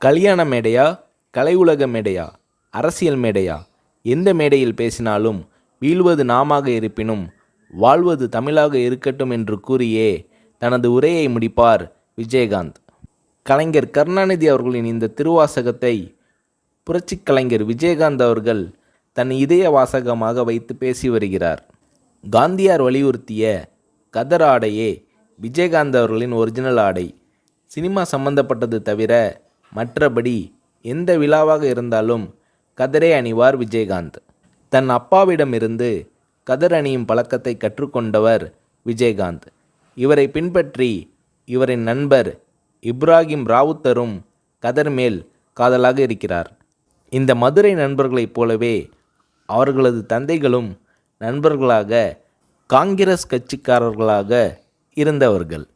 கல்யாண மேடையா கலை உலக மேடையா அரசியல் மேடையா? எந்த மேடையில் பேசினாலும் வீழ்வது நாமாக இருப்பினும் வாழ்வது தமிழாக இருக்கட்டும் என்று கூறியே தனது உரையை முடிப்பார் விஜயகாந்த். கலைஞர் கருணாநிதி அவர்களின் இந்த திருவாசகத்தை புரட்சிக் கலைஞர் விஜயகாந்த் அவர்கள் தன் இதய வாசகமாக வைத்து பேசி வருகிறார். காந்தியார் வலியுறுத்திய கதர் ஆடையே விஜயகாந்த் அவர்களின் ஒரிஜினல் ஆடை. சினிமா சம்பந்தப்பட்டது தவிர மற்றபடி எந்த விழாவாக இருந்தாலும் கதரே அணிவார் விஜயகாந்த். தன் அப்பாவிடமிருந்து கதர் அணியும் பழக்கத்தை கற்றுக்கொண்டவர் விஜயகாந்த். இவரை பின்பற்றி இவரின் நண்பர் இப்ராஹிம் ராவுத்தரும் கதர் மேல் காதலாக இருக்கிறார். இந்த மதுரை நண்பர்களைப் போலவே அவர்களது தந்தைகளும் நண்பர்களாக காங்கிரஸ் கட்சிக்காரர்களாக இருந்தவர்கள்.